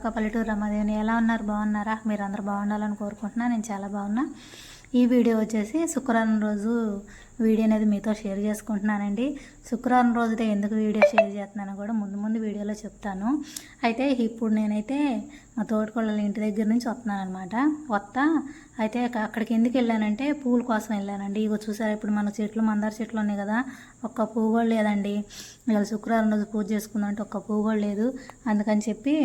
Hi పక్క పల్లెటూరు రమాదేవిని ఎలా ఉన్నారు? బాగున్నారా? మీరు అందరు బాగుండాలని కోరుకుంటున్నా. నేను చాలా బాగున్నా. ఈ వీడియో వచ్చేసి శుక్రవారం రోజు వీడియో అనేది మీతో షేర్ చేసుకుంటున్నానండి. శుక్రవారం రోజుతే ఎందుకు వీడియో షేర్ చేస్తున్నానో కూడా ముందు ముందు వీడియోలో చెప్తాను. అయితే ఇప్పుడు నేనైతే మా తోటకోళ్ళ ఇంటి దగ్గర నుంచి వస్తున్నాను అనమాట వస్తా అయితే అక్కడికి ఎందుకు వెళ్ళానంటే పూల కోసం వెళ్ళానండి. ఇగో చూసారా ఇప్పుడు మన చెట్లు మందార చెట్లు ఉన్నాయి కదా ఒక్క పువ్వు కూడా లేదండి. ఇవాళ శుక్రవారం రోజు పూజ చేసుకుందాం అంటే ఒక్క పువ్వు కూడా లేదు. అందుకని చెప్పి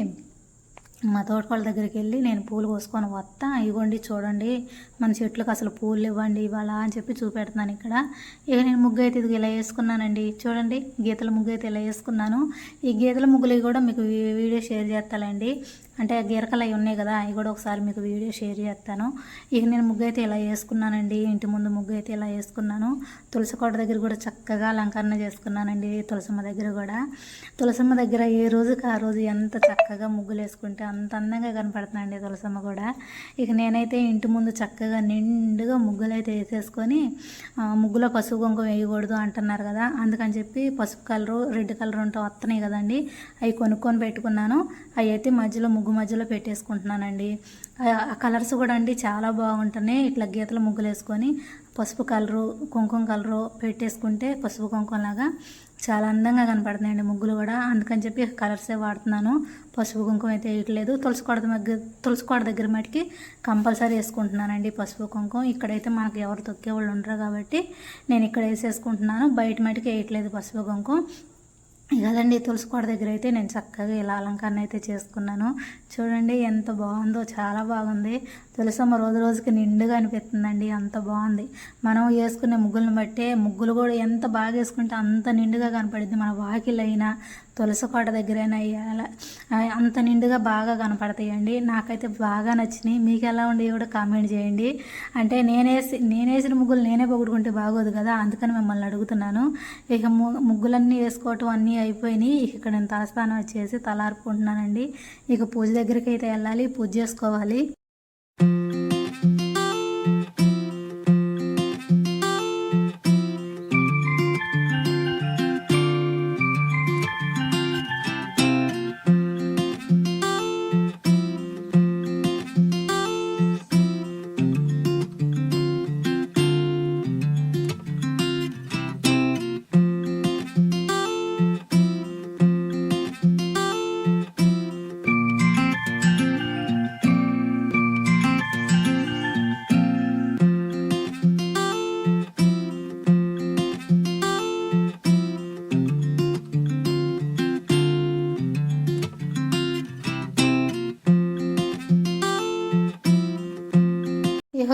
మా తోటకోళ్ళ దగ్గరికి వెళ్ళి నేను పూలు కోసుకొని వస్తా ఇవ్వండి చూడండి మన చెట్లకు అసలు పూలు ఇవ్వండి ఇవాళ అని చెప్పి చూపెడుతున్నాను ఇక్కడ. ఇక నేను ముగ్గు అయితే ఇది ఇలా వేసుకున్నానండి. చూడండి గీతల ముగ్గు అయితే ఇలా వేసుకున్నాను. ఈ గీతల ముగ్గులు కూడా మీకు వీ- వీడియో షేర్ చేస్తానండి అంటే గీరకలు అవి ఉన్నాయి కదా అవి కూడా ఒకసారి మీకు వీడియో షేర్ చేస్తాను. ఇక నేను ముగ్గు అయితే ఇలా వేసుకున్నానండి ఇంటి ముందు ముగ్గు అయితే ఇలా వేసుకున్నాను. తులసి కోట దగ్గర కూడా చక్కగా అలంకరణ చేసుకున్నానండి తులసమ్మ దగ్గర కూడా. తులసమ్మ దగ్గర ఏ రోజుకి ఆ రోజు ఎంత చక్కగా ముగ్గులు వేసుకుంటే అంత అందంగా కనపడుతుందండి తులసమ్మ కూడా. ఇక నేనైతే ఇంటి ముందు చక్కగా నిండుగా ముగ్గులు అయితే వేసేసుకొని ముగ్గులో పసుపు కుంకుమ వేయకూడదు అంటున్నారు కదా అందుకని చెప్పి పసుపు కలరు రెడ్ కలర్ ఉంటే వస్తున్నాయి కదండి. అవి కొనుక్కొని పెట్టుకున్నాను. అవి అయితే మధ్యలో ముగ్గు ముగ్గు మధ్యలో పెట్టేసుకుంటున్నానండి. ఆ- ఆ కలర్స్ కూడా అండి చాలా బాగుంటున్నాయి. ఇట్లా గీతల ముగ్గులు వేసుకొని పసుపు కలరు కుంకుమ కలరు పెట్టేసుకుంటే పసుపు కుంకుమలాగా చాలా అందంగా కనపడుతున్నాయండి ముగ్గులు కూడా. అందుకని చెప్పి కలర్సే వాడుతున్నాను. పసుపు కుంకుమ అయితే వేయట్లేదు తులసి కోట దగ్గర తులసి కోట దగ్గర మటుకి కంపల్సరీ వేసుకుంటున్నానండి పసుపు కుంకుమ. ఇక్కడైతే మనకు ఎవరు తొక్కే వాళ్ళు ఉండరు కాబట్టి నేను ఇక్కడ వేసేసుకుంటున్నాను. బయట మటుకు వేయట్లేదు పసుపు కుంకుమ. ఇదండి తులసికోట దగ్గర అయితే నేను చక్కగా ఇలా అలంకరణ అయితే చేసుకున్నాను. చూడండి ఎంత బాగుందో చాలా బాగుంది. తులసమ్మ రోజు రోజుకి నిండుగా అనిపిస్తుందండి అంత బాగుంది. మనం వేసుకునే ముగ్గులను బట్టే ముగ్గులు కూడా ఎంత బాగా వేసుకుంటే అంత నిండుగా కనపడుద్ది. మన వాకిలైనా తులసికోట తులసి కోట దగ్గరైనా అలా అంత నిండుగా బాగా కనపడతాయండి. నాకైతే బాగా నచ్చినాయి. మీకు ఎలా ఉండి కూడా కామెంట్ చేయండి. అంటే నేనేసి నేనేసిన ముగ్గులు నేనే పొగుడుకుంటే బాగోదు కదా అందుకని మిమ్మల్ని అడుగుతున్నాను. ఇక ము- ముగ్గులన్నీ వేసుకోవటం అన్నీ అయిపోయినాయి. ఇక ఇక్కడ నేను తలస్నానం వచ్చేసి తలారుకుంటున్నానండి ఇక పూజ దగ్గరికి అయితే వెళ్ళాలి పూజ చేసుకోవాలి.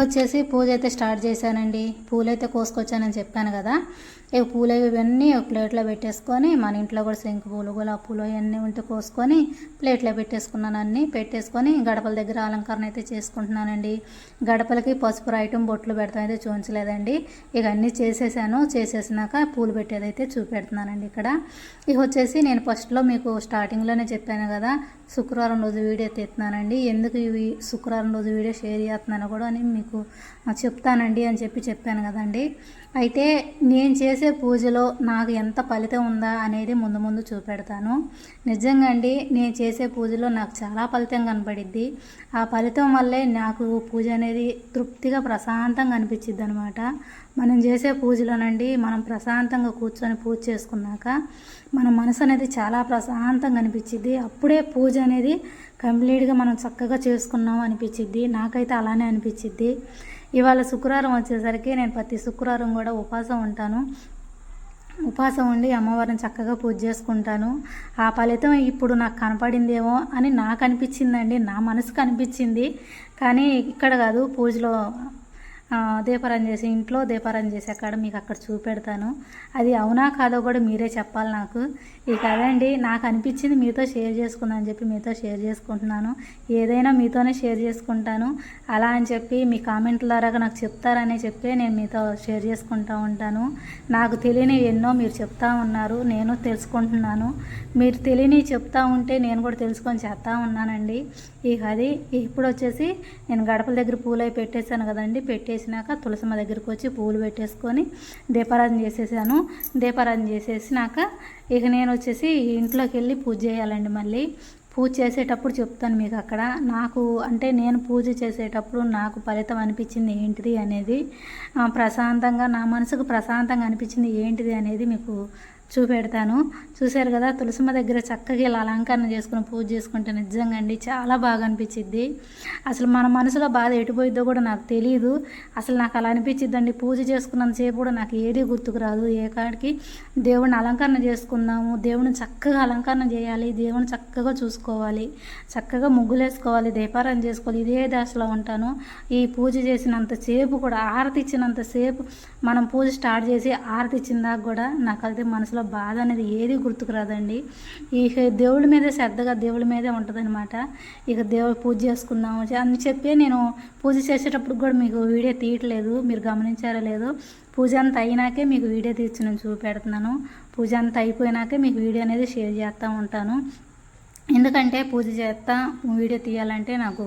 వచ్చేసి పూజ అయితే స్టార్ట్ చేశానండి. పూలైతే కోసుకొచ్చానని చెప్పాను కదా. ఇక పూలు ఇవన్నీ ఒక ప్లేట్లో పెట్టేసుకొని మన ఇంట్లో కూడా శంకు పూలు గులాబీ పూలు అవన్నీ ఉంటే కోసుకొని ప్లేట్లో పెట్టేసుకున్నాను అన్నీ. పెట్టేసుకొని గడపల దగ్గర అలంకరణ అయితే చేసుకుంటున్నానండి. గడపలకి పసుపు రాయటం బొట్లు పెడతాం అయితే చూపించలేదండి ఇక అన్నీ చేసేసాను. చేసేసినాక పూలు పెట్టేదైతే చూపెడుతున్నానండి ఇక్కడ. ఇక వచ్చేసి నేను ఫస్ట్లో మీకు స్టార్టింగ్లోనే చెప్పాను కదా శుక్రవారం రోజు వీడియో తెస్తున్నానండి. ఎందుకు ఇవి శుక్రవారం రోజు వీడియో షేర్ చేస్తున్నాను కూడా అని మీకు చెప్తానండి అని చెప్పి చెప్పాను కదండి. అయితే నేను చేసి పూజలో నాకు ఎంత ఫలితం ఉందా అనేది ముందు ముందు చూపెడతాను. నిజంగా అండి నేను చేసే పూజలో నాకు చాలా ఫలితం కనపడిద్ది. ఆ ఫలితం వల్లే నాకు పూజ అనేది తృప్తిగా ప్రశాంతంగా అనిపించిద్ది అనమాట మనం చేసే పూజలోనండి మనం ప్రశాంతంగా కూర్చొని పూజ చేసుకున్నాక మన మనసు అనేది చాలా ప్రశాంతంగా అనిపించింది అప్పుడే పూజ అనేది కంప్లీట్గా మనం చక్కగా చేసుకున్నాం అనిపించింది నాకైతే అలానే అనిపించింది ఇవాళ శుక్రవారం వచ్చేసరికి నేను ప్రతి శుక్రవారం కూడా ఉపవాసం ఉంటాను. ఉపవాసం ఉండి అమ్మవారిని చక్కగా పూజ చేసుకుంటాను. ఆ ఫలితం ఇప్పుడు నాకు కనపడిందేమో అని నాకు అనిపించిందండి. నా మనసుకు అనిపించింది. కానీ ఇక్కడ కాదు పూజలో దీపారం చేసి ఇంట్లో దీపారం చేసి అక్కడ మీకు అక్కడ చూపెడతాను. అది అవునా కాదో కూడా మీరే చెప్పాలి నాకు. ఇక అదండి నాకు అనిపించింది మీతో షేర్ చేసుకుందాం అని చెప్పి మీతో షేర్ చేసుకుంటున్నాను. ఏదైనా మీతోనే షేర్ చేసుకుంటాను. అలా అని చెప్పి మీ కామెంట్ల ద్వారా నాకు చెప్తారనే చెప్పి నేను మీతో షేర్ చేసుకుంటూ ఉంటాను. నాకు తెలియని ఎన్నో మీరు చెప్తా ఉన్నారు నేను తెలుసుకుంటున్నాను. మీరు తెలియని చెప్తా ఉంటే నేను కూడా తెలుసుకొని చేస్తూ ఉన్నానండి. ఇక అది ఇప్పుడు వచ్చేసి నేను గడపల దగ్గర పూలు అవి పెట్టేశాను కదండి చేసినాక తులసమ్మ దగ్గరికి వచ్చి పూలు పెట్టేసుకొని దీపారాధన చేసేసాను. దీపారాధన చేసేసినాక ఇక నేను వచ్చేసి ఇంట్లోకి వెళ్ళి పూజ చేయాలండి మళ్ళీ. పూజ చేసేటప్పుడు చెప్తాను మీకు అక్కడ. నాకు అంటే నేను పూజ చేసేటప్పుడు నాకు ఫలితం అనిపించింది ఏంటిది అనేది ప్రశాంతంగా నా మనసుకు ప్రశాంతంగా అనిపించింది ఏంటిది అనేది మీకు చూపెడతాను. చూశారు కదా తులసమ్మ దగ్గర చక్కగా ఇలా అలంకరణ చేసుకుని పూజ చేసుకుంటే నిజంగా అండి చాలా బాగా అనిపించిద్ది. అసలు మన మనసులో బాధ ఎటుపోయిద్దో కూడా నాకు తెలియదు అసలు నాకు అలా అనిపించిద్దండి. పూజ చేసుకున్నంతసేపు కూడా నాకు ఏది గుర్తుకు రాదు. ఏ కాడికి దేవుడిని అలంకరణ చేసుకుందాము దేవుడిని చక్కగా అలంకరణ చేయాలి దేవుని చక్కగా చూసుకోవాలి చక్కగా ముగ్గులు వేసుకోవాలి దీపారాయణ చేసుకోవాలి. ఇదే దశలో ఉంటాను. ఈ పూజ చేసినంతసేపు కూడా ఆరతి ఇచ్చినంతసేపు మనం పూజ స్టార్ట్ చేసి ఆరతి ఇచ్చిన దాకా కూడా అయితే మనసులో బాధ అనేది ఏది గుర్తుకు రాదండి ఇక దేవుడి మీదే శ్రద్ధగా దేవుడి మీదే ఉంటుందన్నమాట. ఇక దేవుడు పూజ చేసుకుందాము అని చెప్పి నేను పూజ చేసేటప్పుడు కూడా మీకు వీడియో తీయట్లేదు. మీరు గమనించారో లేదో పూజ అంతా అయినాకే మీకు వీడియో తీర్చి నేను చూపెడుతున్నాను. పూజ అంతా అయిపోయినాకే మీకు వీడియో అనేది షేర్ చేస్తూ ఉంటాను. ఎందుకంటే పూజ చేస్తా వీడియో తీయాలంటే నాకు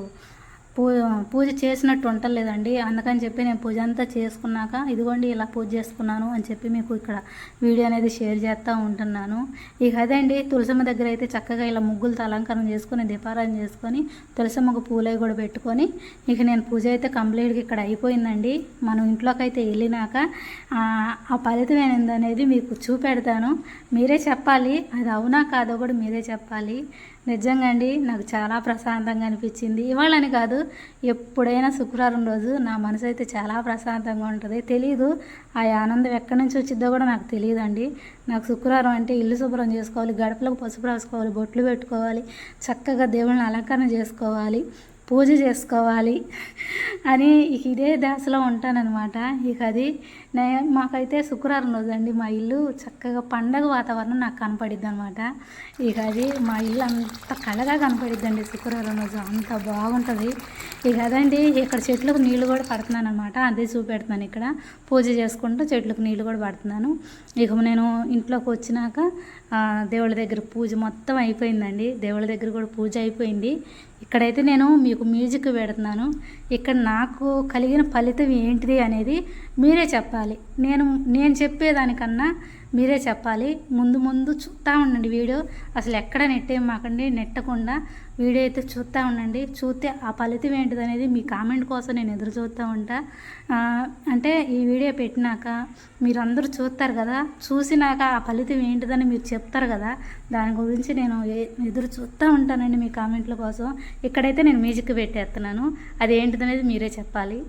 పూ పూజ చేసినట్టు ఉండలేదండి అందుకని చెప్పి నేను పూజ అంతా చేసుకున్నాక ఇదిగోండి ఇలా పూజ చేసుకున్నాను అని చెప్పి మీకు ఇక్కడ వీడియో అనేది షేర్ చేస్తూ ఉంటున్నాను. ఇక అదే అండి తులసమ్మ దగ్గర అయితే చక్కగా ఇలా ముగ్గులతో అలంకరణ చేసుకొని దీపారాధన చేసుకొని తులసమ్మకు పూలై కూడా పెట్టుకొని ఇక నేను పూజ అయితే కంప్లీట్గా ఇక్కడ అయిపోయిందండి. మనం ఇంట్లోకి అయితే వెళ్ళినాక ఆ, ఫలితం అనేది మీకు చూపెడతాను. మీరే చెప్పాలి. అది అవునా కాదో కూడా మీరే చెప్పాలి. నిజంగా అండి నాకు చాలా ప్రశాంతంగా అనిపించింది. ఇవాళని కాదు ఎప్పుడైనా శుక్రవారం రోజు నా మనసు అయితే చాలా ప్రశాంతంగా ఉంటుంది. తెలియదు ఆ ఆనందం ఎక్కడి నుంచి వచ్చిందో కూడా నాకు తెలియదండి నాకు శుక్రవారం అంటే ఇల్లు శుభ్రం చేసుకోవాలి గడపలకు పసుపు రాసుకోవాలి బొట్లు పెట్టుకోవాలి చక్కగా దేవుళ్ళని అలంకరణ చేసుకోవాలి. పూజ చేసుకోవాలి అని ఇదే దాసలో ఉంటానన్నమాట. ఇక అది నే మాకైతే శుక్రవారం రోజు అండి మా ఇల్లు చక్కగా పండగ వాతావరణం నాకు కనపడిద్ది అనమాట ఇక అది మా ఇల్లు అంత కళగా కనపడిద్దండి శుక్రవారం రోజు. అంత బాగుంటుంది. ఇక అదండి ఇక్కడ చెట్లకు నీళ్ళు కూడా పడుతున్నాను అనమాట అదే చూపెడుతున్నాను ఇక్కడ. పూజ చేసుకుంటూ చెట్లకు నీళ్ళు కూడా పడుతున్నాను. ఇక నేను ఇంట్లోకి వచ్చినాక దేవుళ్ళ దగ్గర పూజ మొత్తం అయిపోయిందండి. దేవుళ్ళ దగ్గర కూడా పూజ అయిపోయింది. ఇక్కడైతే నేను మీకు మ్యూజిక్ పెడుతున్నాను. ఇక్కడ నాకు కలిగిన ఫలితం ఏంటిది అనేది మీరే చెప్పాలి. నేను నేను చెప్పేదానికన్నా మీరే చెప్పాలి. ముందు ముందు చూస్తూ ఉండండి వీడియో. అసలు ఎక్కడ నెట్టే మాకండి నెట్టకుండా వీడియో అయితే చూస్తూ ఉండండి. చూస్తే ఆ ఫలితం ఏంటిది అనేది మీ కామెంట్ కోసం నేను ఎదురు చూస్తూ ఉంటా. అంటే ఈ వీడియో పెట్టినాక మీరు అందరూ చూస్తారు కదా చూసినాక ఆ ఫలితం ఏంటిదని మీరు చెప్తారు కదా దాని గురించి నేను ఎదురు చూస్తూ ఉంటానండి మీ కామెంట్ల కోసం. ఇక్కడైతే నేను మ్యూజిక్ పెట్టేస్తున్నాను. అది ఏంటిదనేది మీరే చెప్పాలి.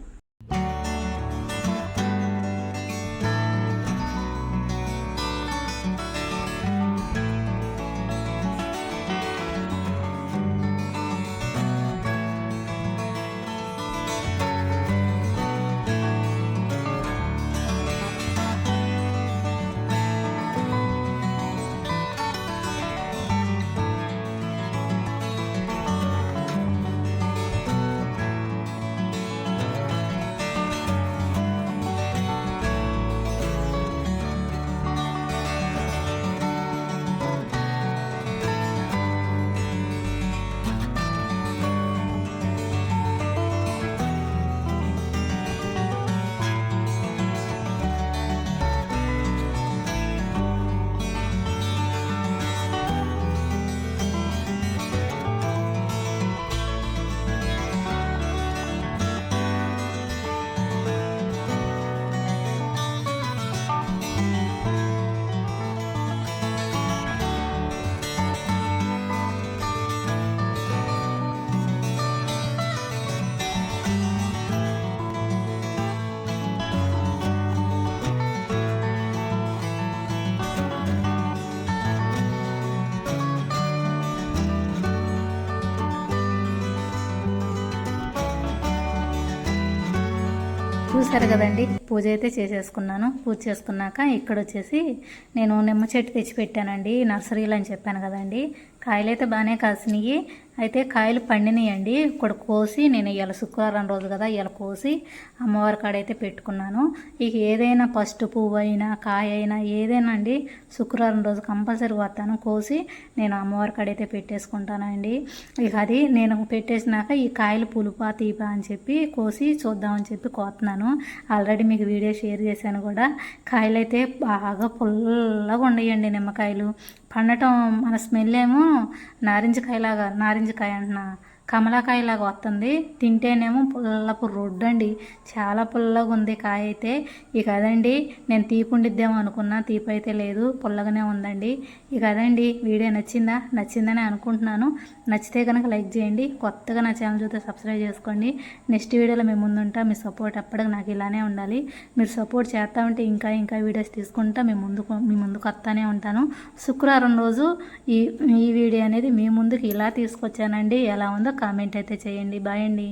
చూసారు కదండి. పూజ అయితే చేసేసుకున్నాను. పూజ చేసుకున్నాక ఇక్కడ వచ్చేసి నేను నిమ్మ చెట్టు తెచ్చి పెట్టానండి నర్సరీలు అని చెప్పాను కదండి. కాయలు అయితే బాగానే కాసినాయి. అయితే కాయలు పండినాయండి. ఇక్కడ కోసి నేను ఇవాళ శుక్రవారం రోజు కదా ఇవాళ కోసి అమ్మవారి కాడైతే పెట్టుకున్నాను. ఇక ఏదైనా ఫస్ట్ పువ్వు అయినా కాయ అయినా ఏదైనా అండి శుక్రవారం రోజు కంపల్సరీ వస్తాను. కోసి నేను అమ్మవారి కాడైతే పెట్టేసుకుంటానండి. ఇక అది నేను పెట్టేసినాక ఈ కాయలు పులుపా తీపా అని చెప్పి కోసి చూద్దామని చెప్పి కోతున్నాను ఆల్రెడీ మీకు వీడియో షేర్ చేశాను కూడా. కాయలు అయితే బాగా పుల్లగా ఉన్నాయండి నిమ్మకాయలు. పండటం మన స్మెల్ ఏమో నారింజకాయలాగా నారింజకాయ అంటున్నా. కమలాకాయలాగా వస్తుంది. తింటేనేమో పుల్లపు రొడ్డు అండి చాలా పుల్లగా ఉంది కాయ అయితే. ఇక అదండి నేను తీపి ఉండిద్దేమో అనుకున్నా. తీపి అయితే లేదు పుల్లగానే ఉందండి. ఇక అదండి వీడియో నచ్చిందా? నచ్చిందని అనుకుంటున్నాను. నచ్చితే కనుక లైక్ చేయండి. కొత్తగా నా ఛానల్ చూస్తే సబ్స్క్రైబ్ చేసుకోండి. నెక్స్ట్ వీడియోలో మేము ముందుంటా. మీ సపోర్ట్ అప్పటికి నాకు ఇలానే ఉండాలి. మీరు సపోర్ట్ చేస్తా ఉంటే ఇంకా ఇంకా వీడియోస్ తీసుకుంటా మీ ముందుకు మీ ముందుకు వస్తానే ఉంటాను. శుక్రవారం రోజు ఈ ఈ వీడియో అనేది మీ ముందుకు ఇలా తీసుకొచ్చానండి. ఎలా ఉందో కామెంట్ అయితే చేయండి. బాయ్ అండి.